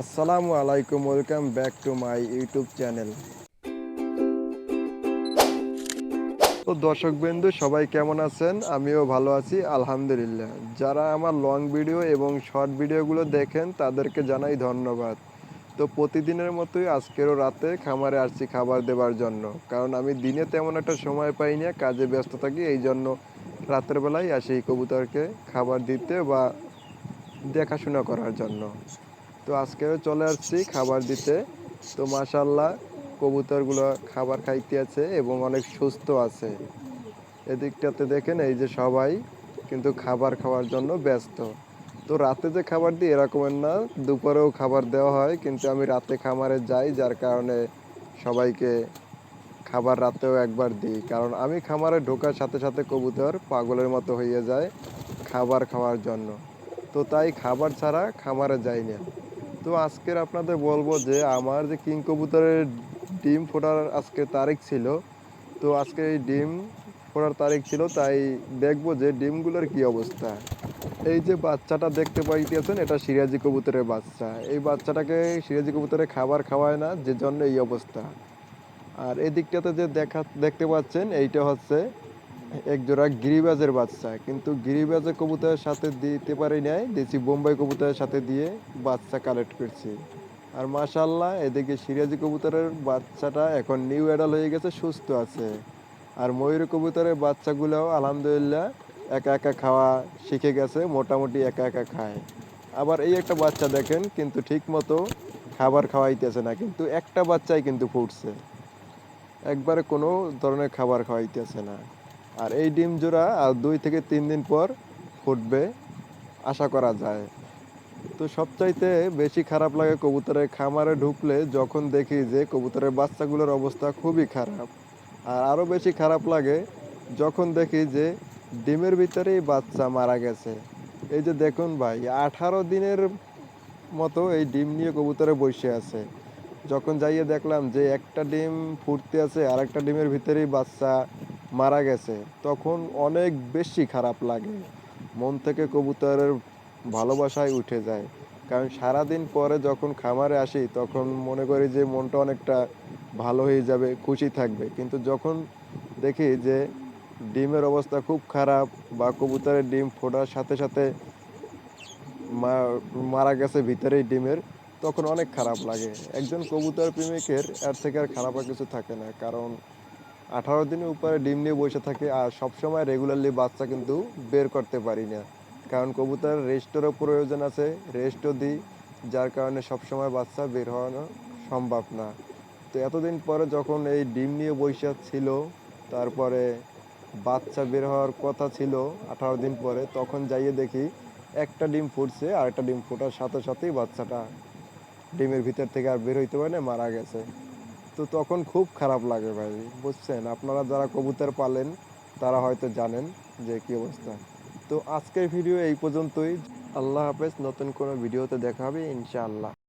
আসসালামু আলাইকুম, welcome back to my YouTube channel. তো দর্শক বিন্দু সবাই কেমন আছেন? আমিও ভালো আছি, আলহামদুলিল্লাহ। যারা আমার লং ভিডিও এবং শর্ট ভিডিওগুলো দেখেন, তাদেরকে জানাই ধন্যবাদ। তো প্রতিদিনের মতোই আজকেরও রাতে খামারে আসছি খাবার দেওয়ার জন্য। কারণ আমি দিনে তেমন একটা সময় পাই না, কাজে ব্যস্ত থাকি, এই জন্য রাতের বেলায় আসি কবুতরকে খাবার দিতে বা দেখাশোনা করার জন্য। তো আজকেও চলে আসছি খাবার দিতে। তো মাশাল্লাহ কবুতরগুলো খাবার খাইতে আছে এবং অনেক সুস্থ আছে। এদিকটাতে দেখেন, এই যে সবাই কিন্তু খাবার খাওয়ার জন্য ব্যস্ত। তো রাতে যে খাবার দিই এরকমের না, দুপুরেও খাবার দেওয়া হয়, কিন্তু আমি রাতে খামারে যাই, যার কারণে সবাইকে খাবার রাতেও একবার দিই। কারণ আমি খামারে ঢোকার সাথে সাথে কবুতর পাগলের মতো হয়ে যায় খাবার খাওয়ার জন্য। তো তাই খাবার ছাড়া খামারে যাই না। তো আজকের আপনাদের বলব যে আমার যে কিং কবুতরের ডিম ফোটার আজকে তারিখ ছিল, তো আজকে এই ডিম ফোটার তারিখ ছিল, তাই দেখব যে ডিমগুলোর কি অবস্থা। এই যে বাচ্চাটা দেখতে পাইতেছেন, এটা সিরাজি কবুতরের বাচ্চা। এই বাচ্চাটাকে সিরাজি কবুতরে খাবার খাওয়ায় না, যে জন্য এই অবস্থা। আর এই দিকটাতে যে দেখা, দেখতে পাচ্ছেন, এইটা হচ্ছে এক জোড়া গিরিবাজের বাচ্চা, কিন্তু গিরিবাজের কবুতরের সাথে দিতে পারি নাই দিয়েছি বোম্বাই কবুতরের সাথে দিয়ে বাচ্চা কালেক্ট করছি। আর মাশাল্লাহ এদিকে সিরাজি কবুতরের বাচ্চাটা এখন নিউ অ্যাডাল হয়ে গেছে, সুস্থ আছে। আর ময়ূর কবুতরের বাচ্চাগুলোও আলহামদুলিল্লাহ একা একা খাওয়া শিখে গেছে, মোটামুটি একা একা খায়। আবার এই একটা বাচ্চা দেখেন, কিন্তু ঠিক মতো খাবার খাওয়াইতেছে না, কিন্তু একটা বাচ্চাই কিন্তু ফুটছে। একবারে কোনো ধরনের খাবার খাওয়াইতেছে না। আর এই ডিম জোড়া আর দুই থেকে তিন দিন পর ফুটবে, আশা করা যায়। তো সবচাইতে বেশি খারাপ লাগে কবুতরের খামারে ঢুকলে যখন দেখি যে কবুতরের বাচ্চাগুলোর অবস্থা খুবই খারাপ। আর আরও বেশি খারাপ লাগে যখন দেখি যে ডিমের ভিতরেই বাচ্চা মারা গেছে। এই যে দেখুন ভাই, আঠারো দিনের মতো এই ডিম নিয়ে কবুতরে বসে আছে। যখন যাইয়ে দেখলাম যে একটা ডিম ফুটতে আছে আর একটা ডিমের ভিতরেই বাচ্চা মারা গেছে, তখন অনেক বেশি খারাপ লাগে। মন থেকে কবুতরের ভালোবাসায় উঠে যায়। কারণ সারাদিন পরে যখন খামারে আসি, তখন মনে করি যে মনটা অনেকটা ভালো হয়ে যাবে, খুশি থাকবে। কিন্তু যখন দেখি যে ডিমের অবস্থা খুব খারাপ বা কবুতরের ডিম ফোটার সাথে সাথে মারা গেছে ভিতরেই ডিমের, তখন অনেক খারাপ লাগে। একজন কবুতর প্রেমিকের এর থেকে আর খারাপ আর কিছু থাকে না। কারণ আঠারো দিনের উপরে ডিম নিয়ে বসে থাকে আর সবসময় রেগুলারলি বাচ্চা কিন্তু বের করতে পারি না। কারণ কবুতর রেস্টেরও প্রয়োজন আছে, রেস্টও দিই, যার কারণে সবসময় বাচ্চা বের হওয়ানো সম্ভব না। তো এতদিন পরে যখন এই ডিম নিয়ে বসে ছিল, তারপরে বাচ্চা বের হওয়ার কথা ছিল আঠারো দিন পরে, তখন যাইয়ে দেখি একটা ডিম ফুটছে আর একটা ডিম ফোটার সাথে সাথেই বাচ্চাটা ডিমের ভিতর থেকে আর বের হইতে পারে না, মারা গেছে। তো তখন খুব খারাপ লাগে ভাই, বুঝছেন? আপনারা যারা কবুতর পালেন, তারা হয়তো জানেন যে কি অবস্থা। তো আজকের ভিডিও এই পর্যন্তই। আল্লাহ হাফেজ, নতুন কোনো ভিডিওতে দেখা হবে, ইনশাআল্লাহ।